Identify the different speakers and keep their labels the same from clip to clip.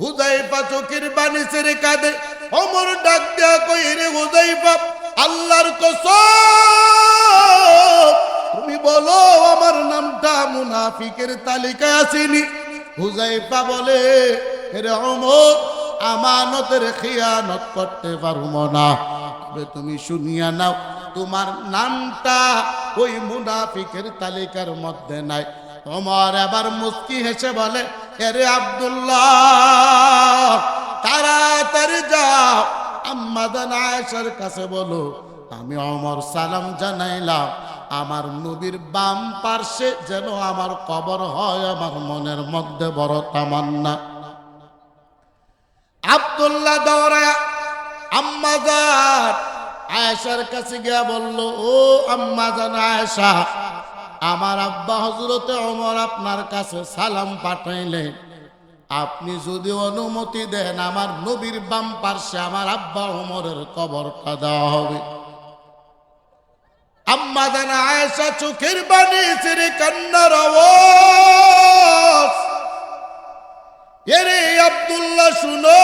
Speaker 1: হুজাইফা চোখের বাণী ছেড়ে কাঁদে। অমর ডাক দেয়া কই রে হুজাইফা আল্লাহর কসম, তুমি বলো আমার নামটা মুনাফিকের তালিকায় আসেনি? হুজাইফা বলে, রে অমর, আমানতের খেয়ানত করতে পারব না। তুমি শুনিয়া নাও, তোমার নামটা ওই মুনাফিকের তালিকার মধ্যে নাই। তোমার আবার মুস্কি হেসে বলে এরে আব্দুল্লাহ, তাড়াতাড়ি যাও। আম্মাদান আয়েশার কাছে বলো, আমি অমর সালাম জানাইলাম, আমার নবীর বাম পার্শ্বে যেন আমার কবর হয়, আমার মনের মধ্যে বড় তামান্না। আব্দুল্লাহ দৌড়ায় আম্মাজান আয়েশার কাছে গিয়া বলল, ও আম্মাজান আয়েশা আমার আব্বা হজরতে অমর আপনার কাছে সালাম পাঠাইলেন আপনি যদি অনুমতি দেন আমার নবীর বাম পার্শ্বে আমার আব্বা ওমরের কবরটা দেওয়া হবে। আম্মা জানা আয়েশা চোখের বাণী ছেড়ে কান্নার এরে আব্দুল্লাহ শুনো।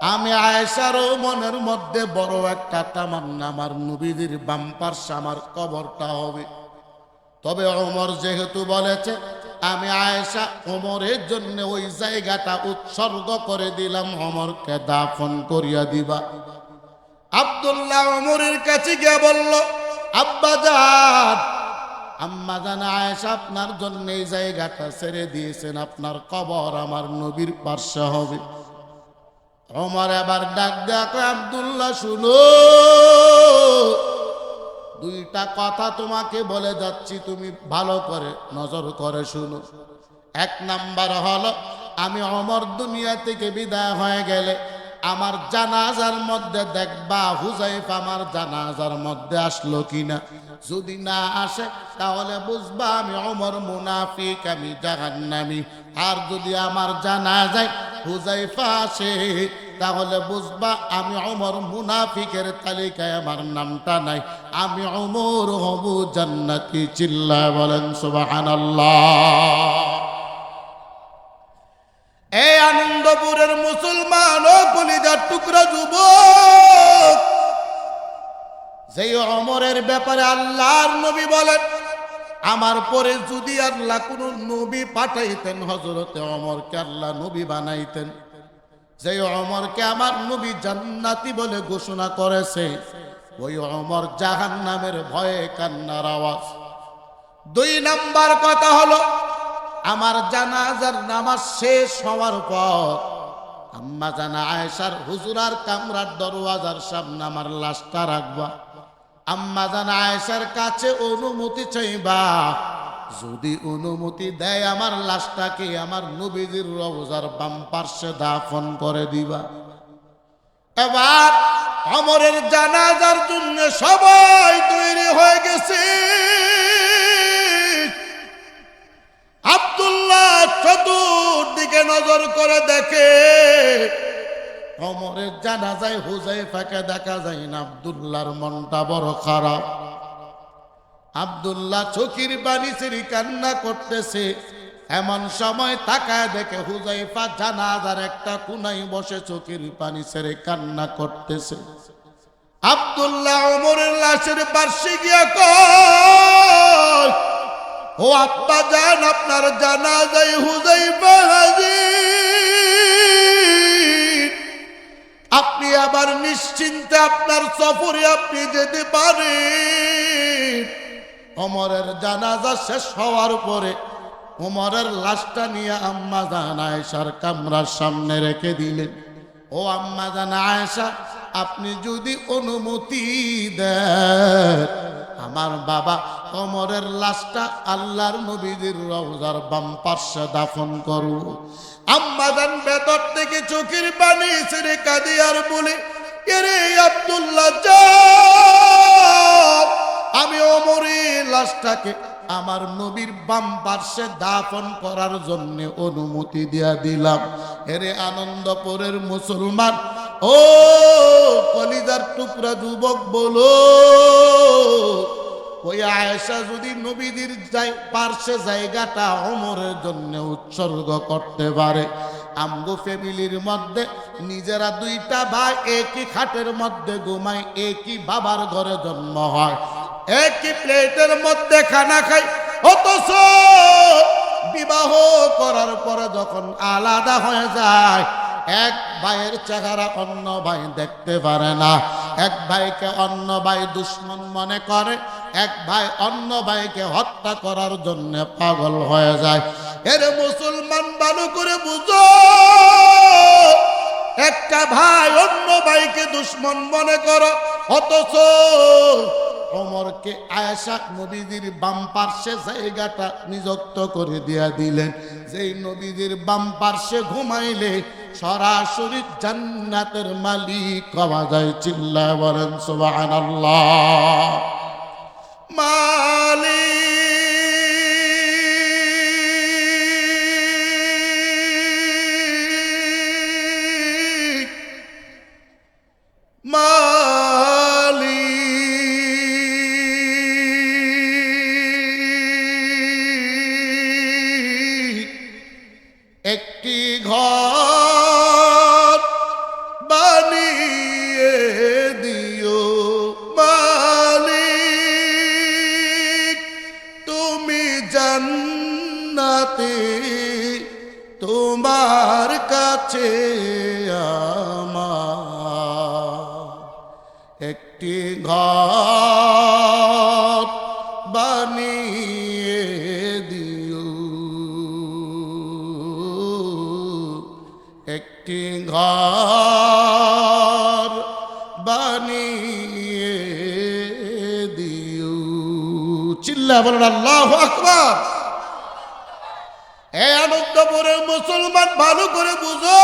Speaker 1: আমি আয়েশারও মনের মধ্যে বড় একটা তামান্না, আমার নবীদের বাম পার্শ্বে আমার কবরটা হবে। তবে অমর যেহেতু বলেছে, আমি আয়েশা অমরের জন্য ওই জায়গাটা উৎসর্গ করে দিলাম, ওমরকে দাফন করিয়া দিবা। আব্দুল্লাহ অমরের কাছে গিয়ে বলল, আব্বা যান আম্মা জান, আয়েশা আপনার জন্য এই জায়গাটা ছেড়ে দিয়েছেন, আপনার কবর আমার নবীর পার্শ্বে হবে। ওমর এবার ডাক দেখো আব্দুল্লাহ, শুনো। দুইটা কথা তোমাকে বলে যাচ্ছি, তুমি ভালো করে নজর করে শুনো। এক নাম্বার হলো, আমি অমর দুনিয়া থেকে বিদায় হয়ে গেলে আমার জানাজার মধ্যে দেখবা হুজাইফ আমার জানাজার মধ্যে আসলো কিনা। যদি না আসে, তাহলে বুঝবা আমি অমর মুনাফিক, আমি জাহান্নামি। আর যদি আমার জানা যায় হুজাইফা আসে, তাহলে বুঝবা আমি অমর মুনাফিকের তালিকায় আমার নামটা নাই। আমি অমর হবু জান্নাতি চিল্লা বলেন, সুবহানাল্লাহ। এই আনন্দপুরের মুসলমান ও কলিজার টুকরা যুবক, যেই অমরের ব্যাপারে আল্লাহর নবী বলেন আমার পরে যদি আল্লাহ কোন নবী পাঠাইতেন হজরতে অমরকে আল্লাহ নবী বানাইতেন। যে অমরকে আমার নবী জান্নাতি বলে ঘোষণা করেছে, ওই অমর জাহান নামের ভয়ে কান্নার আওয়াজ। দুই নাম্বার কথা হলো, আমার জানাজার নামাজ শেষ হওয়ার পর আম্মা জানা আয়েশার হুজুরার কামরার দরওয়াজার সামনে আমার লাশটা রাখবা। আম্মা জানা আয়েশার কাছে অনুমতি চাইবা। যদি অনুমতি দেয়, আমার লাশটাকে আমার নবীজির রওজার বাম পার্শ্বে দাফন করে দিবা। এবার অমরের জানাজার জন্য সবাই তৈরি হয়ে গেছে। আব্দুল্লাহ চতুর্দিকে নজর করে দেখে অমরের জানা যায় হুজাই ফাঁকে দেখা যায় না। আব্দুল্লাহর মনটা বড় খারাপ। আব্দুল্লাহ চোখের বাণী সিঁড়ি কান্না করতেছে। এমন সময় তাকায় দেখে হুজাইফা জানাজার একটা কুনাই বসে চোখের পানি ছেড়ে কান্না করতেছে। আব্দুল্লাহ ওমরের লাশের পার্শ্বে গিয়া ও আব্বা জান, আপনার জানা যায় হুজাইফা হাজির। আপনি আবার নিশ্চিন্তে আপনার সফরে আপনি যেতে পারেন। অমরের জানাজা শেষ হওয়ার পরে ওমরের লাশটা নিয়ে আম্মা জান আয়েশার কামরার সামনে রেখে দিলেন। ও আম্মা জান আয়েশা, আপনি যদি অনুমতি দেন আমার বাবা অমরের লাশটা আল্লাহর নবীদের রওজার বাম পার্শ্বে দাফন করু। আম্মা জান ভেতর থেকে চোখের পানি ছেড়ে কাঁদে আর বলে, এরে আব্দুল্লাহ, যাও। আমি অমরের লাশটাকে আমার নবীর বাম পার্শ্বে দাফন করার জন্য অনুমতি দিয়া দিলাম। এরে আনন্দপুরের মুসলমান, ও কলিজার টুকরা যুবক, বলো ওই আয়েশা যদি নবীদের পার্শ্বে জায়গাটা অমরের জন্য উৎসর্গ করতে পারে। আমগো ফ্যামিলির মধ্যে নিজেরা দুইটা ভাই একই খাটের মধ্যে ঘুমায়, একই বাবার ঘরে জন্ম হয়। একই প্লেটের মধ্যে খানা খাই অথচ বিবাহ করার পরে যখন আলাদা হয়ে যায় এক ভাইয়ের চেহারা অন্য ভাই দেখতে পারে না। এক ভাইকে অন্য ভাই দুশ্মন মনে করে, এক ভাই অন্য ভাইকে হত্যা করার জন্য পাগল হয়ে যায়। এর মুসলমান ভালো করে বুঝো, একটা ভাই অন্য ভাইকে দুশ্মন মনে করো, অথচ অমরকে আয়েশা নবীজির বাম পার্শ্বে জায়গাটা নিযুক্ত করে দিয়া দিলেন। যেই নবীজির বাম পার্শ্বে ঘুমাইলে সরাসরি জান্নাতের মালিক হওয়া যায় চিল্লা বলেন সুবহানাল্লাহ। মালিক মালিক। জান্নাতে তোমার কাছে একটি ঘর বানিয়ে দিও। একটি ঘর বানিয়ে চিল্লা বলেন, আল্লাহ আকবার। আনন্দপুরের মুসলমান, ভালো করে বুঝো।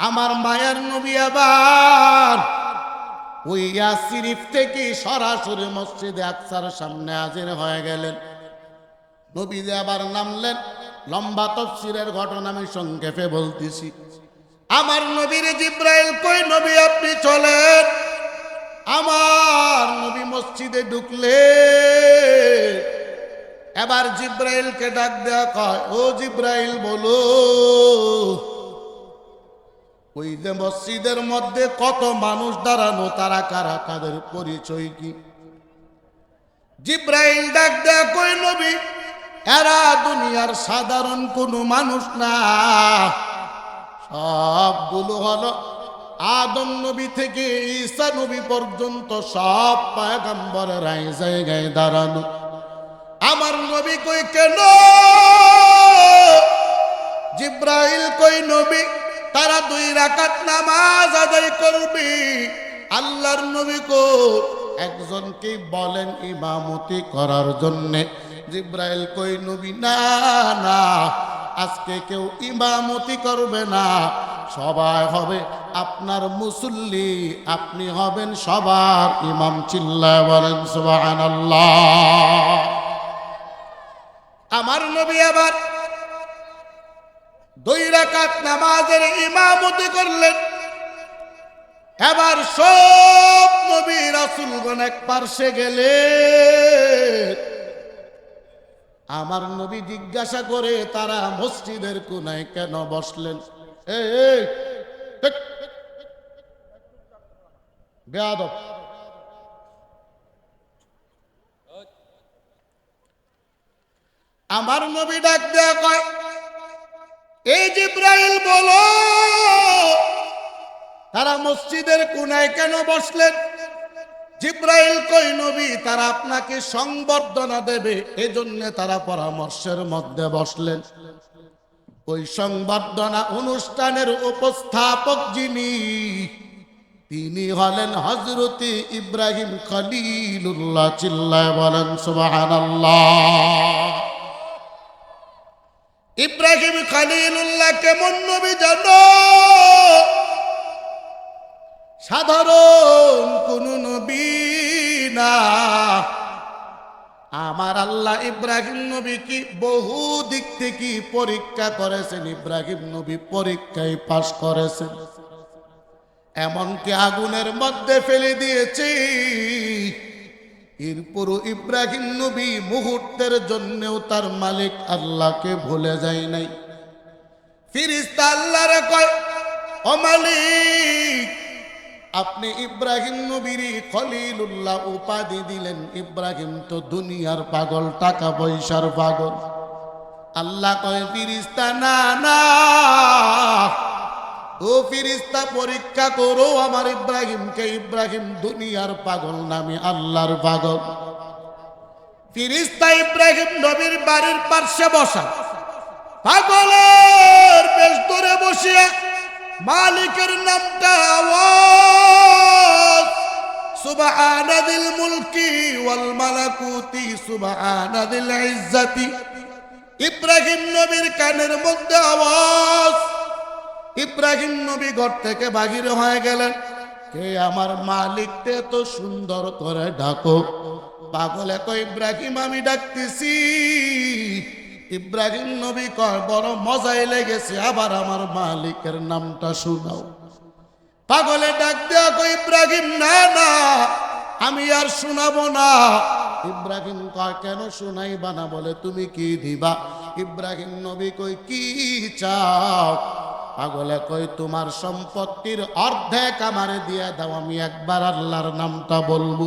Speaker 1: আমার মায়ের নবী আবার ওই ইয়াসিরিফ থেকে সরাসরি মসজিদে আকসার সামনে হাজির হয়ে গেলেন। নবীজি আবার নামলেন, লম্বা তফসিরের ঘটনা আমি সংক্ষেপে বলতেছি। আমার নবীর জিব্রাইল কই নবী আপনি চলেন? আমার নবী মসজিদে ঢুকলে, এবার জিব্রাইলকে ডাক দেওয়া কয়, ও জিব্রাইল, বলো, ওই যে মসজিদের মধ্যে কত মানুষ দাঁড়ানো, তারা কারা, তাদের পরিচয় কি? জিব্রাইল ডাক দেয়া কই নবী, এরা দুনিয়ার সাধারণ কোনো মানুষ না, সবগুলো হলো আদম নবী থেকে ঈসা নবী পর্যন্ত সব পায়গাম্বরের এই জায়গায় দাঁড়ানো আমার নবী কই, কেন? জিব্রাইল কই, নবী, তারা দুই রাকাত নামাজ আদায় করবে। আল্লাহর নবী কো একজনকে বলেন ইমামতি করার জন্যে? জিব্রাইল কই, নবী, না না, আজকে কেউ ইমামতি করবে না, সবাই হবে আপনার মুসল্লি, আপনি হবেন সবার ইমাম চিল্লায় বলেন, সুবহানাল্লাহ। আমার নবী আবার দুই রাকাত নামাজের ইমামতি করলেন। এবার সব নবী রাসুলগণ এক পার্শ্বে গেলে আমার নবী জিজ্ঞাসা করে, তারা মসজিদের কোনায় কেন বসলেন? এই। বেয়াদব। আমার নবী ডাক দেয়া কয় এই জিব্রাইল বলো, তারা মসজিদের কোনায় কেন বসলেন? জিব্রাইল কই নবী, তারা আপনাকে সংবর্ধনা দেবে, এজন্য তারা পরামর্শের মধ্যে বসলেন। ওই সংবর্ধনা অনুষ্ঠানের উপস্থাপক যিনি তিনি হলেন হজরতি ইব্রাহিম খলিলুল্লাহ, চিল্লায় বলেন, সুবহানাল্লাহ। ইব্রাহিম খালিলুল্লাহ কেমন নবী জানো? সাধারণ কোন নবী না। আমার আল্লাহ ইব্রাহিম নবী কি বহু দিক থেকে পরীক্ষা করেছেন? ইব্রাহিম নবী পরীক্ষায় পাশ করেছেন। এমনকি আগুনের মধ্যে ফেলে দিয়েছি। এরপর ইব্রাহিম নবী মুহূর্তের জন্যও তার মালিক আল্লাহকে ভুলে যায় নাই। ফিরিস্তা আল্লাহরে কয়, ও মালিক, আপনি ইব্রাহিম নবীর খলিলুল্লাহ উপাধি দিলেন। ইব্রাহিম তো দুনিয়ার পাগল, টাকা পয়সার পাগল। আল্লাহ কয়, ফিরিস্তা, না না ও ফিরিস্তা, পরীক্ষা করো আমার ইব্রাহিমকে। ইব্রাহিম দুনিয়ার পাগল, নামে আল্লাহর পাগল। ফিরিস্তা, ইব্রাহিম নবীর বাড়ির পার্শ্বে বসা। পাগলের বেশ ধরে বসিয়া মালিকের নামটা আওয়াজ। সুবহানাদিল মুলকি ওয়াল মালাকুতি, সুবহানাদিল ইজ্জাতি। ইব্রাহিম নবীর কানের মধ্যে আওয়াজ। ইব্রাহিম নবী ঘর থেকে বাহির হয়ে গেলেন। কে আমার মালিককে তো সুন্দর করে ডাকো? পাগলে কয়, ইব্রাহিম, আমি ডাকতেছি। ইব্রাহিম নবী কয়, বড় মজাই লেগেছে, আবার আমার মালিকের নামটা শোনাও। পাগলে ডাক দেওয়া ইব্রাহিম, না না, আমি আর শোনাবো না। ইব্রাহিম কয়, কেন শোনাইবা না বলে তুমি কি দিবা? ইব্রাহিম নবী কই কি চাও? পাগলে কই তোমার সম্পত্তির অর্ধেক আমারে দিয়ে দাও আমি একবার আল্লাহর নামটা বলব।